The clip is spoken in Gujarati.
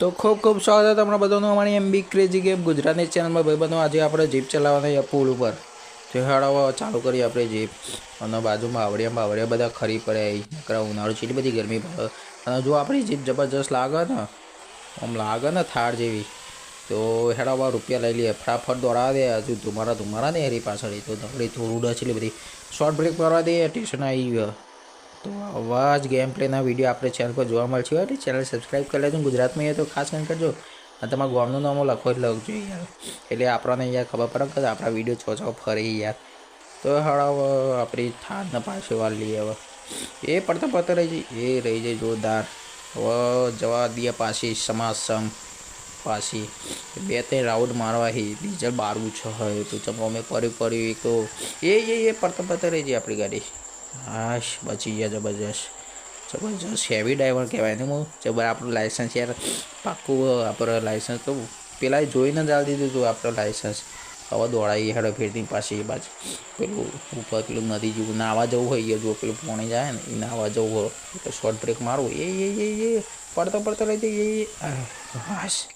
તો ખૂબ ખૂબ સ્વાગત છે તમને બધાનું. અમારી એમ બી ક્રેઝી ગેમ ગુજરાતની ચેનલમાં ભાઈબંધો, આજે આપણે જીપ ચલાવવાની છે પુલ ઉપર. તો હળવા ચાલુ કરીએ આપણે જીપ. અને બાજુમાં આવડિયા, બાવડિયા બધા ખરી પડે નકરા ઉનાળો છે, એટલી બધી ગરમી પડે. અને જો આપણી જીપ જબરજસ્ત લાગે ને, આમ લાગે ને થાળ જેવી, તો હેડાવા રૂપિયા લઈ લઈએ. ફટાફટ દોડાવા દે. હજુ ધુમારા ધુમારા ને એરી પાછળ. તો દોડી થોડું ડસ એટલી બધી. શોર્ટ બ્રેક મારવા દે સ્ટેશન આવી ગયો. તો આવા જ ગેમ પ્લેના વીડિયો આપણે ચેનલ પર જોવા મળશે. હોય ચેનલ સબસ્ક્રાઈબ કરી લેજો. ગુજરાતમાં એ તો ખાસ કરીને કરજો. અને તમારા ગામનું નામ લખો જ લખજો યાર. એટલે આપણને યાર ખબર પડે કે આપણા વીડિયો છો છો ફરી યાર. તો હળાવ આપણી થાળને પાસે વાર લઈએ હવે. એ પડતા પડતા રહી જાય એ રહી જાય જોરદાર. હવે જવા દઈએ પાછી સમાસમ. પાછી બે ત્રણ રાઉન્ડ મારવાથી ડીઝલ બારવું છ હોય તો ચમો અમે પડી પડ્યું એક તો એ એ પડતા પડતા રહી જાય આપણી ગાડી. હાશ, બચી ગયા જબરજસ્ત. જબરજસ્ત હેવી ડ્રાઈવર કહેવાય ને હું. જબર આપણું લાઇસન્સ યાર, પાક્કું આપણે લાઇસન્સ તો પેલા જોઈને જ આવી દીધું હતું આપણું લાઇસન્સ હવે દોડાવી હેડો ફેરતી પાછી એ બાજુ. પેલું ઉપર પેલું નદી જેવું, નાવા જવું હોય એ જો પેલું પોણી જાય ને, એ નાવા જવું હોય. તો શોર્ટ બ્રેક મારવું. એ એ એ પડતો પડતો રહી જાય. એ, હાશ.